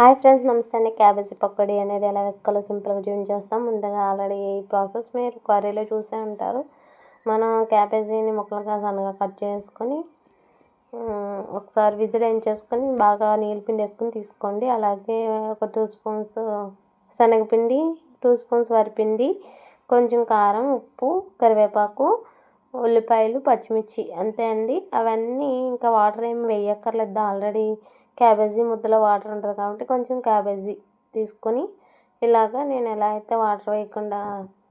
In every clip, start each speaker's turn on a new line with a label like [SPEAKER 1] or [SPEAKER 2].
[SPEAKER 1] Hi friends నమస్తే అండి. Cabbage pakodi అనేది ఎలా వేసుకోవాలో సింపుల్గా చూపించేస్తాం. ముందుగా ఆల్రెడీ ఈ ప్రాసెస్ మీరు కర్రీలో చూసే ఉంటారు. మనం క్యాబేజీని ముక్కలుగా సన్నగా కట్ చేసుకొని ఒకసారి విజిల్ చేసుకొని బాగా నీళ్ళు పిండి వేసుకొని తీసుకోండి. అలాగే ఒక టూ స్పూన్స్ శనగపిండి టూ స్పూన్స్ వరిపిండి కొంచెం కారం ఉప్పు కరివేపాకు ఉల్లిపాయలు పచ్చిమిర్చి అంతే అండి. అవన్నీ ఇంకా వాటర్ ఏమి వేయక్కర్లేదు. ఆల్రెడీ క్యాబేజీ ముద్దలో వాటర్ ఉంటుంది కాబట్టి కొంచెం క్యాబేజీ తీసుకొని ఇలాగ నేను ఎలా అయితే వాటర్ వేయకుండా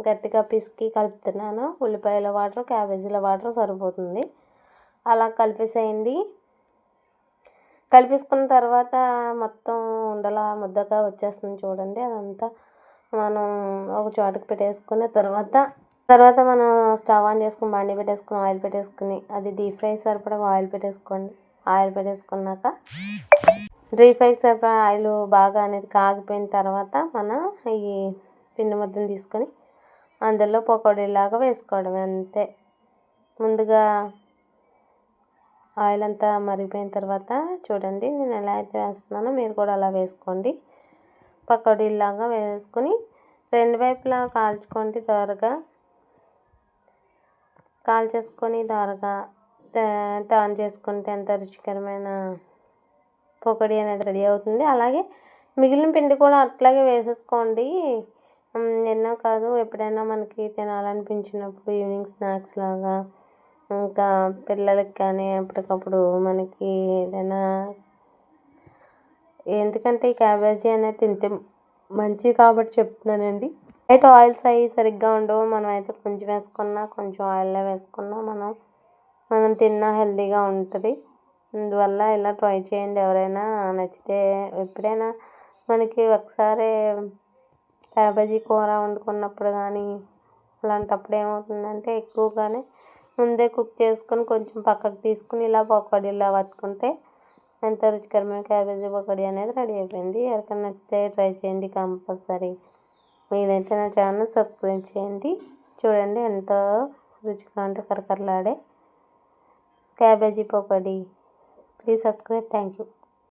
[SPEAKER 1] గట్టిగా పిసికి కలుపుతున్నానో ఉల్లిపాయల వాటర్ క్యాబేజీల వాటర్ సరిపోతుంది. అలా కలిపేసేయండి. కలిపేసుకున్న తర్వాత మొత్తం ఉండలా ముద్దగా వచ్చేస్తుంది చూడండి. అదంతా మనం ఒక చోటకి పెట్టేసుకున్న తర్వాత తర్వాత మనం స్టవ్ ఆన్ చేసుకుని బండి పెట్టేసుకుని ఆయిల్ పెట్టేసుకుని అది డీప్ ఫ్రై సరిపడా ఆయిల్ పెట్టేసుకోండి. ఆయిల్ పెట్టేసుకున్నాక డ్రీ ఫ్రై సరిపడా ఆయిల్ బాగా అనేది కాగిపోయిన తర్వాత మన ఈ పిండి ముద్దను తీసుకొని అందులో పకోడీలాగా వేసుకోవడం అంతే. ముందుగా ఆయిల్ అంతా మరిగిపోయిన తర్వాత చూడండి నేను ఎలా అయితే వేస్తున్నానో మీరు కూడా అలా వేసుకోండి. పకోడీలాగా వేసుకొని రెండు వైపులా కాల్చుకోండి త్వరగా కాల్చేసుకొని త్వరగా తాను చేసుకుంటే ఎంత రుచికరమైన పొకడి అనేది రెడీ అవుతుంది. అలాగే మిగిలిన పిండి కూడా అట్లాగే వేసేసుకోండి. ఎన్నో కాదు ఎప్పుడైనా మనకి తినాలనిపించినప్పుడు ఈవినింగ్ స్నాక్స్ లాగా ఇంకా పిల్లలకి కానీ ఎప్పటికప్పుడు మనకి ఏదైనా ఎందుకంటే ఈ క్యాబేజీ అనేది తింటే మంచిది కాబట్టి చెప్తున్నానండి. బయట ఆయిల్స్ అవి సరిగ్గా ఉండవు. మనం అయితే కొంచెం వేసుకున్నా కొంచెం ఆయిల్లో వేసుకున్నా మనం మనం తిన్నా హెల్తీగా ఉంటుంది. అందువల్ల ఇలా ట్రై చేయండి ఎవరైనా నచ్చితే. ఎప్పుడైనా మనకి ఒకసారి క్యాబేజీ కూర వండుకున్నప్పుడు కానీ అలాంటప్పుడు ఏమవుతుందంటే ఎక్కువగానే ముందే కుక్ చేసుకొని కొంచెం పక్కకు తీసుకుని ఇలా పకోడీలా వత్తుకుంటే ఎంత రుచికరమైన క్యాబేజీ పకోడీ అనేది రెడీ అయిపోయింది. ఎవరికైనా నచ్చితే ట్రై చేయండి కంపల్సరీ. మీరైతే నా ఛానల్ సబ్స్క్రైబ్ చేయండి. చూడండి ఎంతో రుచిగా అంటే కరకరలాడే cabbage pakodi please subscribe thank you